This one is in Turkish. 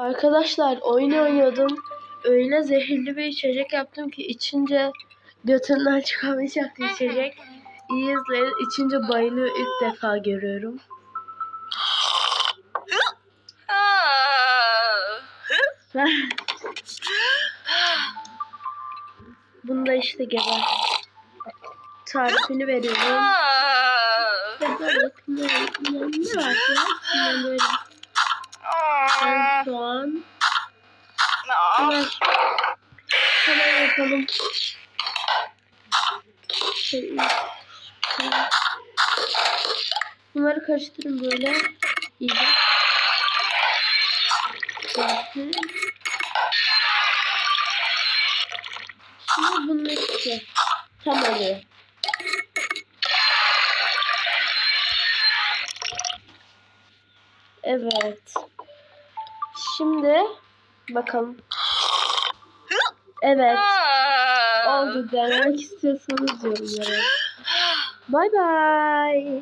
Arkadaşlar oyun oynuyordum. Öyle zehirli bir içecek yaptım ki içince götünden çıkamayacak bir içecek. İyi izleyin. İçince bayılıyor ilk defa görüyorum. Bunda işte geber. Tarifini veriyorum. Ne, ne, ne var ben soğan. Hemen, hemen yapalım. Şey, Bunları karıştırın böyle. İyice. Şimdi bunun ikisi tam oluyor. Evet. Şimdi bakalım. Evet. Oldu demek istiyorsanız yorumlara. Bay bay.